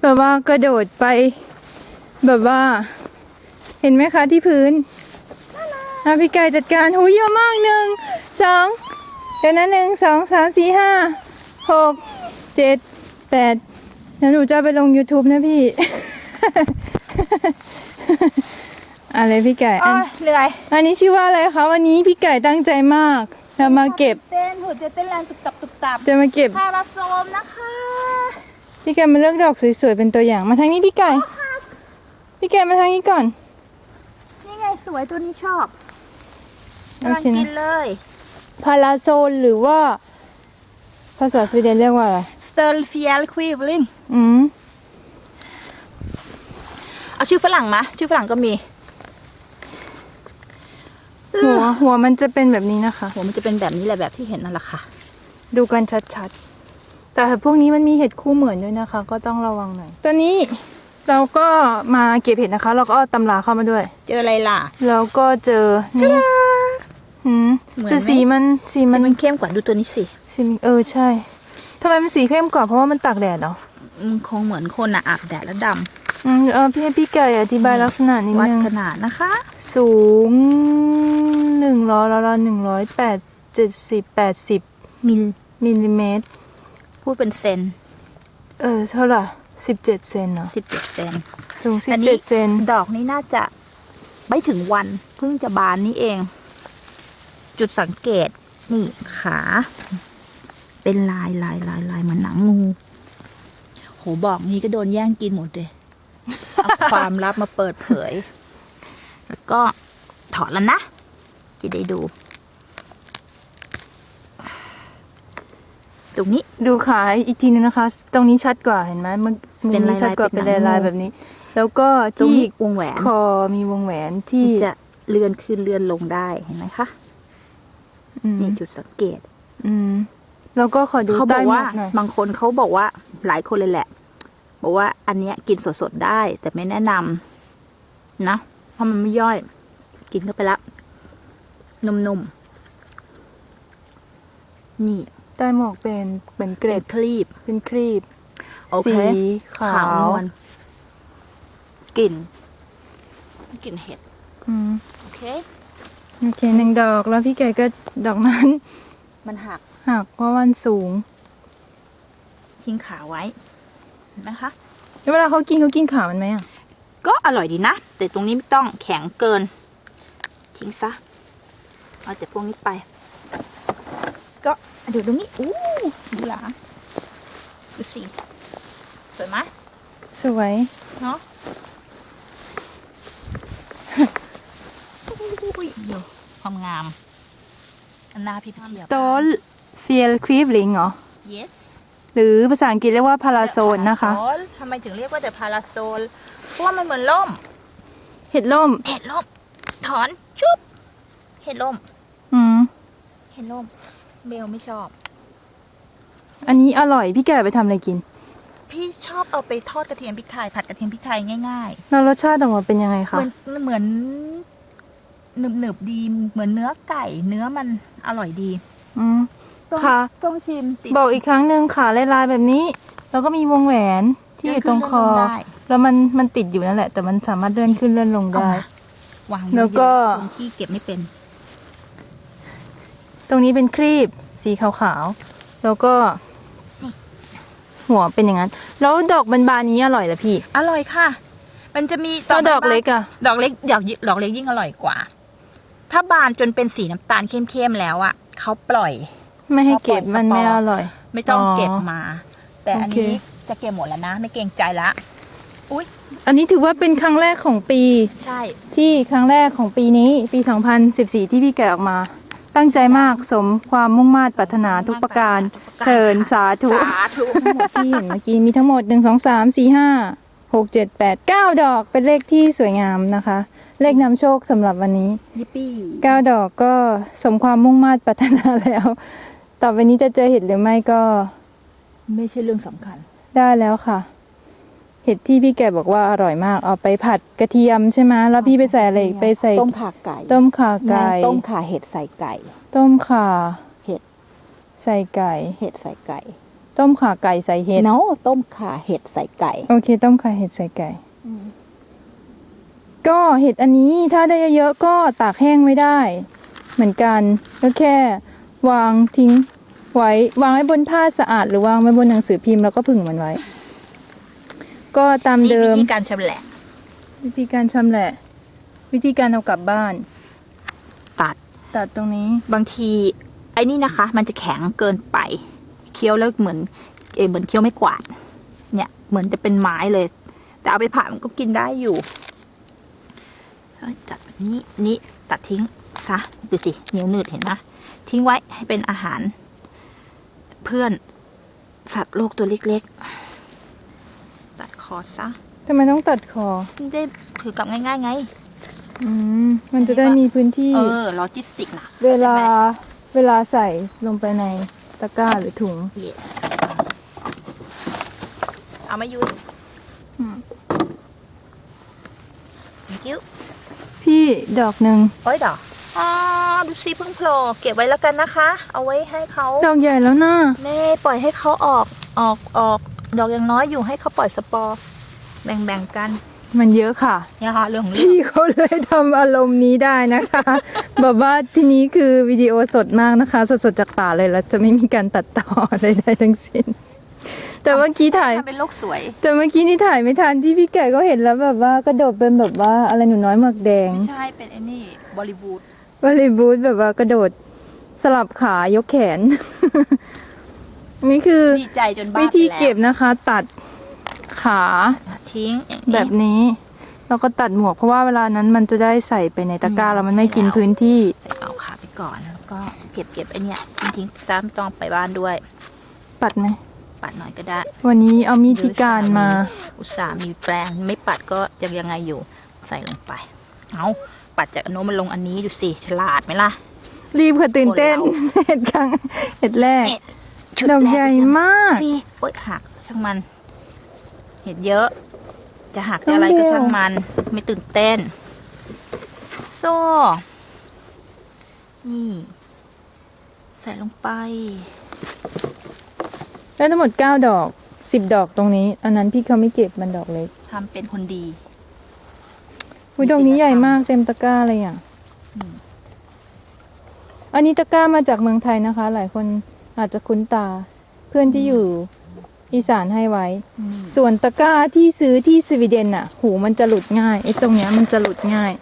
ไม่รู้แบบว่ากระโดดไป แบบว่า เห็นไหมคะที่พื้นอะพี่ไก่จัดการหูเยอะมากหนึ่งสองเดี๋ยวนะหนึ่งสองสามสี่ห้าหกเจ็ดแปดเดี๋ยวหนูจะเอาไปลง YouTube นะพี่ อะไรพี่ไก่อันเหนื่อยอันนี้ชื่อว่าอะไรคะวันนี้พี่ไก่ตั้งใจมากจะมาเก็บเต้นหัวใจเต้นแรงตุบตับตุบตับจะมาเก็บพาราโซมนะคะ พี่ไก่มาเลือกดอกสวยๆเป็นตัวอย่างมาทางนี้พี่ไก่พี่ไก่มาทางนี้ก่อน นี่ไงสวยตัวนี้ชอบโอกำลังเคกินะนเลยพาราโซนหรือว่า ภาษาสวีเดนเรียกว่าอะไรสเตอร์ฟิเอลควีบลิงอืมเอาชื่อฝรั่งมาชื่อฝรั่งก็มีหัวหัวมันจะเป็นแบบนี้นะคะ หัวมันจะเป็นแบบนี้แหละแบบที่เห็นนั่นแหละค่ะ ดูกันชัดๆ แต่พวกนี้มันมีเห็ดคู่เหมือนด้วยนะคะ ก็ต้องระวังหน่อยตอนนี้เราก็มาเก็บเห็ดนะคะ เราก็เอาตำราเข้ามาด้วย เจออะไรล่ะแล้วก็เจอนี่หืมเหมือนไหมแต่สีมันสีมัมันนมันเข้มกว่าดูตัวนี้สิสีเออใช่ทำไมมันสีเข้มกว่าเพราะว่ามันตากแดดเหรออืมคงเหมือนคนอะอาบแดดแล้วดอืมเออพี่ให้พี่ไก่อธิบายลักษณะนิดำวัดนึงขนาดนะคะ สูงหนึ่งร้อยละละหนึ่งร้อยแปดเจ็ดสิบแปดสิบมิลมิลลิเมตร พูดเป็นเซนเออเท่าไหร่สิบเจ็ดเซนเนาะสิบเจ็ดเซนสูงสิบอันนี้เจ็ดเซนดอกนี้น่าจะไม่ถึงวันเพิ่งจะบานนี่เอง จุดสังเกตนี่ขา เป็นลายลายลายลายเหมือนหนังงู โหบอกนี้ก็โดนแย่งกินหมดเลยเอาความลับมาเปิดเผย แล้วก็ถอดแล้วนะจะได้ดู ตรงนี้ ดูขาอีกทีนึงนะคะ ตรงนี้ชัดกว่าเห็นไหมมันมุมเป็นลานี้ยๆชัดกว่าเป็เป็นนหนังลายงูๆแบบนี้ แล้วก็ตรงที่นี้วงแหวนคอมีวงแหวนที่ที่จะเลื่อนขึ้นเลื่อนลงได้เห็นไหมคะอืมนี่จุดสังเกต อืมแล้วก็ขอดูเขาบใต้อกหมวว่ากหน่อยบางคนเขาบอกว่าหลายคนเลยแหละ บอกว่าอันเนี้ยกินสดๆได้ แต่ไม่แนะนำนะเพราะมันไม่ย่อย กินเข้าไปละนุ่มๆนี่ ใต้หมวกเป็นเป็นเกเกรล็ดดคลีบ เป็นครีบโอเค สีขาขาวนววลกลิ่นกลิ่นเห็ด อืมโอเค โอเคหนึ่งดอกแล้วพี่ไก่ก็ดอกนั้น มันหักหักเพราะวันสูง ทิ้งขาไว้เห็นนะคะ แล้วเวลาเขากินเขากินขามันไหมอะก็อร่อยดีนะ แต่ตรงนี้ไม่ต้องแข็งเกิน ทิ้งซะ เอาแต่พวกนี้ไป ก็ดูตรงนี้อู้ดูหลังดูสิสวยไหมสวยเนาะอุ้ยเดี๋ยวความงามอันหน้าพี่เทียบสโตลเฟียลควีฟลิงเหรอ yes หรือภาษาอังกฤษเรียกว่าพาราโซนนะคะ Parasol ทำไมถึงเรียกว่าแต่พาราโซลเพราะว่ามันเหมือนล่ม เห็ดล่ม เห็ดล่ม ถอน ชุบ เห็ดล่ม อืม เห็ดล่ม เบลไม่ชอบ อันนี้อร่อยพี่แกเอาไปทำอะไรกิน พี่ชอบเอาไปทอดกระเทียมพริกไทยผัดกระเทียมพริกไทยง่ายแล้วรสชาติออกมาเป็นยังไงๆคะเหมือนเหมือนหนึบหนึบๆดีเหมือนเนื้อไก่ เนื้อมันอร่อยดีอืม ต้องค่ะ ต้องชิมติดบอกอีกครั้งหนึ่งขาลายๆแบบนี้ แล้วก็มีวงแหวนที่อยู่ตรงคอ เลื่นขึ้นเลื่นลงได้แล้วมันมันติดอยู่นั่นแหละ แต่มันสามารถเลื่อนขึ้นเลื่อนลงเอาได้ มาวางแล้วก็เยอะๆคนที่เก็บไม่เป็น ตรงนี้เป็นครีบสีขาวๆ แล้วก็ หัวเป็นอย่างนั้น แล้วดอกบานๆนี้อร่อยเหรอพี่ อร่อยค่ะ มันจะมีตัวดอกเล็กอะดอกเล็กดอกดอกเล็กยิ่งอร่อยกว่า ถ้าบานจนเป็นสีน้ำตาลเข้มๆแล้วอะเขาปล่อย ไม่ให้เก็บพอปล่อยมันไม่สปอร์อร่อย ไม่ต้องอ๋อเก็บมา แต่อันโอเคนี้จะเก็บหมดแล้วนะ ไม่เกรงใจละอุ้ยอันนี้ถือว่าเป็นครั้งแรกของปี ใช่ ที่ครั้งแรกของปีนี้ ปี 2014 ที่พี่แกะออกมา ตั้งใจมากสมความมุ่งมา่ปรารถนาทุกประการเชิญสาธุ สาธุทั้งหมดที่เห็นเมื่อกี้มีทั้งหมด1 2 3 4 5 6 7 8 9ดอกเป็นเลขที่สวยงามนะคะ เลขนำโชคสำหรับวันนี้ยิปปี้9ดอกก็สมความมุ่งมา่ปรารถนาแล้ว ต่อไปนี้จะเจอเห็ดหรือไม่ก็ไม่ใช่เรื่องสำคัญ ได้แล้วค่ะ เห็ดที่พี่แกบอกว่าอร่อยมาก เอาไปผัดกระเทียมใช่ไหมแล้วพี่ไปใส่อะไรอีกไปใส่ต้มขาไก่ ต้มข่าไก่ต้มขาเห็ดใส่ไก่ ต้มข่าเห็ดใส่ไก่ เห็ดใส่ไก่ ต้มข่าไก่ใส่เห็ดเนาต้มข่าเห็ดใส่ไก่ โอเค ต้มข่าเห็ดใส่ไก่ก็เห็ดอันนี้ถ้าได้เยอะๆก็ตากแห้งไม่ได้ เหมือนกันก็แค่ วางทิ้งไว้ วางไว้บนผ้าสะอาดหรือวางไว้บนหนังสือพิมพ์แล้วก็ผึ่งมันไว้ ก็ตามนี่เดิวิม ธีการชำแหละวิธีการชำแหละ วิธีการเอากลับบ้าน ตัด ตัดตรงนี้ บางทีไอ้นี่นะคะ มันจะแข็งเกินไปเคี้ยวแล้วเหมือนเออเหมือนเคี้ยวไม่กวาดเนี่ยเหมือนจะเป็นไม้เลย แต่เอาไปผ่ามันก็กินได้อยู่เอ้ยตัดแบบนี้นี่ตัดทิ้งซะดูสินิ้วหนืดเห็นไหมทิ้งไว้ให้เป็นอาหาร เพื่อนสัตว์โลกตัวเล็กๆตัดค อซะทำไมต้องตัดคอ ได้ถือกลับง่ายๆไง อืม มันจะได้มีพื้นที่ เออโลจิสติกนะเวลา เวลาใส่ลงไปในตะกร้าหรือถุง yes เอามายุนอืม thank you พี่ดอกหนึ่ง โอ้ยดอกอ๋อดูสิเพิ่งโผล่เก็บไว้แล้วกันนะคะ เอาไว้ให้เขาดอกใหญ่แล้วนะเน่ปล่อยให้เขาออกออกออก ดอกยังน้อยอยู่ให้เขาปล่อยสปอร์ แบ่งๆกันมันเยอะค่ะ เนี่ยค่ะเรื่องของเรื่องพี่เขาเลยทำอารมณ์นี้ได้นะคะ แบบว่าที่นี้คือวิดีโอสดมากนะคะ สดๆจากป่าเลยแล้วจะไม่มีการตัดต่อใดๆทั้งสิ้น แต่เมื่อกี้ถ่าย ทำเป็นโลกสวย แต่เมื่อกี้นี่ถ่ายไม่ทันที่พี่ไก่ก็เห็นแล้วแบบว่ากระโดดเป็นแบบว่าอะไรหนูน้อยหมวกแดงไม่ใช่เป็นไอ้นี่บอลิวูดบริบูดแบบว่ากระโดดสลับขายกแขน นี่คือดีใจจนบ้าวิไปธีแล้วเก็บนะคะ ตัดขาทิ้งอย่างแบนี้บนี้ แล้วก็ตัดหมวกเพราะว่าเวลานั้นมันจะได้ใส่ไปในตะกร้าอืม แล้วมันไม่กินใช่แล้วพื้นที่ ใส่เอาขาไปก่อนแล้วก็เก็บเก็บไอ้เนี่ยทิ้งทิ้งซ้ำต้องไปบ้านด้วย ปัดไหมปัดหน่อยก็ได้ วันนี้เอามีดพิการมา อุตส่าห์มีแปลงไม่ปัดก็ยังยังไงอยู่ใส่ลงไป เอาปัดจากอนโนนมันลงอันนี้ดูสิฉลาดไหมล่ะ รีบค่ะตื่นเต้นคนเรา เห็ดครั้งเห็ดแรกเห็ด ชุดอกแรใหญ่จะมากพี่โอ๊ยหักช่างมัน เห็ดเยอะ จะหักจะอะไรก็ช่างมัน ไม่ตื่นเต้น โซ่ นี่ ใส่ลงไปได้ทั้งหมดเก้าดอกสิบดอกตรงนี้ อันนั้นพี่เขาไม่เก็บมันดอกเล็กทำเป็นคนดีอุ้ยดอกนี้ใหญ่มากเต็มตะกร้าเลยอะอืมอันนี้ตะกร้ามาจากเมืองไทยนะคะ หลายคน อาจจะคุ้นตา เพื่อนที่อยู่อีสานให้ไว้นี่ส่วนตะกร้าที่ซื้อที่สวีเดนอะ หูมันจะหลุดง่ายไอ้ตรงเนี้ยมันจะหลุดง่าย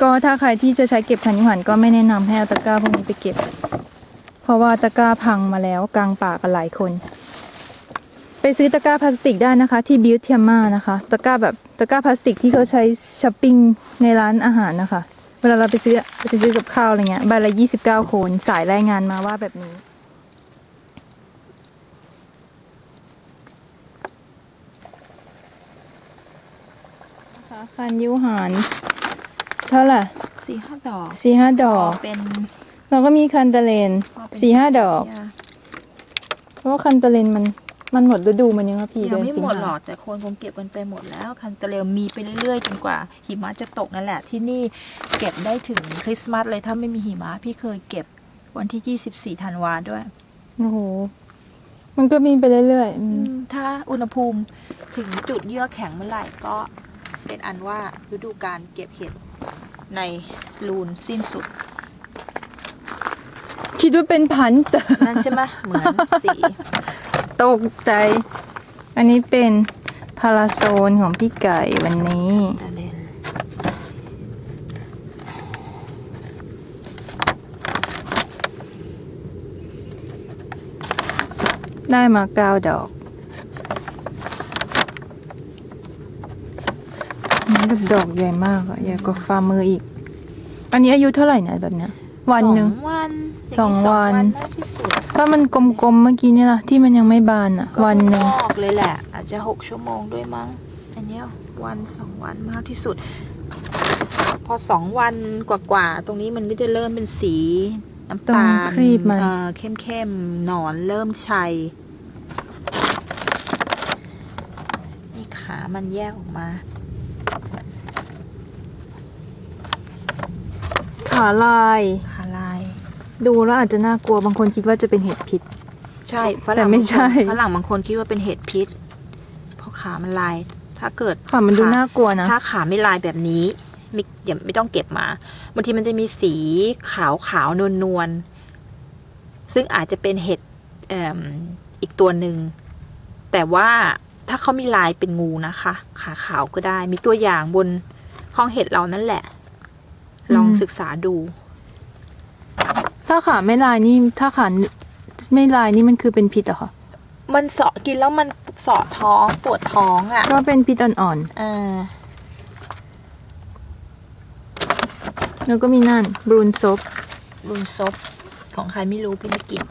ก็ถ้าใครที่จะใช้เก็บพันธุหันก็ไม่แนะนำให้เอาตะกร้าพวกนี้ไปเก็บ เพราะว่าตะกร้าพังมาแล้วกลางป่ากันหลายคน ไปซื้อตะกร้าพลาสติกได้นะคะ ที่บิวเทียมานะคะ ตะกร้าแบบตะกร้าพลาสติกที่เขาใช้ช้อปปิ้งในร้านอาหารนะคะเวลาเราไปซื้อไปซื้อกับข้าวอะไรเงี้ยใบละยี่สิบเก้าโคนสายรายงานมาว่าแบบนี้ นะคะคันยุหารเท่าไหร่สี่ห้าดอกสี่ห้าดอก เป็นแล้วก็มีคันตะเลนพอเป็นสี่ห้าดอกยาเพราะว่าคันตะเลนมัน มันหมดฤดูมันยังอะพี่ยังเดือนไม่สิงหมดหรหาอกแต่คนคงเก็บกันไปหมดแล้ว คันตะเลวมีไปเรื่อยๆจนกว่า หิมะจะตกนั่นแหละ ที่นี่เก็บได้ถึงคริสต์มาสเลยถ้าไม่มีหิมะพี่เคยเก็บวันที่ 24ธันวาด้วย โอ้โหมันก็มีไปเรื่อยๆอืมถ้าอุณหภูมิถึงจุดเยื่อแข็งเมื่อไหร่ก็เป็นอันว่าฤดูการเก็บเห็ดในลูนสิ้นสุด คิดว่าเป็นพันธุ์แต่นั่นใช่ไหมเหมือนสี ตกใจ อันนี้เป็นพาราโซนของพี่ไก่วันนี้ ได้มาเก้าดอกแบบดอกใหญ่มากอะใหญ่กว่าฝ่ามืออีก อันนี้อายุเท่าไหร่นะแบบเนี้ยวันหนึ่ง สองวัน สองวัน มากที่สุดถ้ามันกลมๆเมื่อกี้เนี่ยล่ะที่มันยังไม่บานอะก็วันหนึ่งงอกเลยแหละ อาจจะหกชั่วโมงด้วยมั้ง อันเนี้ยวันสองวันมากที่สุด พอสองวันกว่าๆตรงนี้มันก็จะเริ่มเป็นสีน้ำตรงตาลครีบมันเอ่อเข้มๆหนอนเริ่มชัยนี่ขามันแยกออกมา ขาลายขาลาย ดูแล้วอาจจะน่ากลัวบางคนคิดว่าจะเป็นเห็ดพิษ ใช่ฝแต่รั่งไม่บางคนใช่ฝรั่งบางคนคิดว่าเป็นเห็ดพิษ เพราะขามันลาย ถ้าเกิดค่ะมันดูขาน่ากลัวนะ ถ้าขาไม่ลายแบบนี้ไม่อย่าไม่ต้องเก็บมาบางทีมันจะมีสีขาวขาวนวลนวลๆซึ่งอาจจะเป็นเห็ดเอิ่มอีกตัวหนึ่งแต่ว่าถ้าเขามีลายเป็นงูนะคะ ขาขาวก็ได้ มีตัวอย่างบนห้องเห็ดเรานั่นแหละ ลองอืม ศึกษาดู ถ้าขาไม่ลายนี่ถ้าขาไม่ลายนี่มันคือเป็นพิษเหรอคะมันเสาะกินแล้วมันเสาะท้องปวดท้องอะ่ะก็เป็นพิษอ่อนอ่าๆแล้วก็มีนั่นบรูนซบรุนซบของใครไม่รู้พี่ไม่กิน